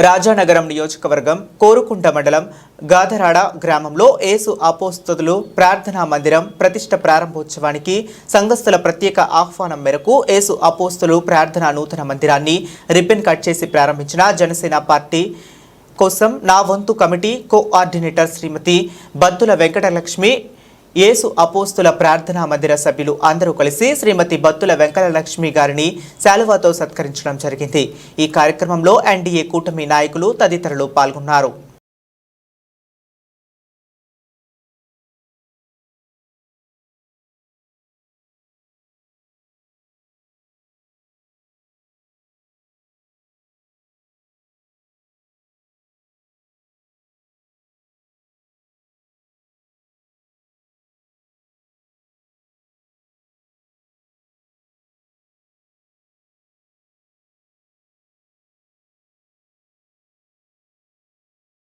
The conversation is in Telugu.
రాజానగరం నియోజకవర్గం కోరుకుంట మండలం గాధరాడ గ్రామంలో ఏసు అపోస్తులు ప్రార్థనా మందిరం ప్రతిష్ట ప్రారంభోత్సవానికి సంఘస్థుల ప్రత్యేక ఆహ్వానం మేరకు ఏసు అపోస్తులు ప్రార్థనా నూతన మందిరాన్ని రిబ్బన్ కట్ చేసి ప్రారంభించిన జనసేన పార్టీ కోసం నా వంతు కమిటీ కోఆర్డినేటర్ శ్రీమతి బద్దుల వెంకటలక్ష్మి యేసు అపోస్తుల ప్రార్థనా మందిర సభ్యులు అందరూ కలిసి శ్రీమతి బత్తుల వెంకటలక్ష్మి గారిని శాలువాతో సత్కరించడం జరిగింది. ఈ కార్యక్రమంలో ఎన్డీఏ కూటమి నాయకులు తదితరులు పాల్గొన్నారు.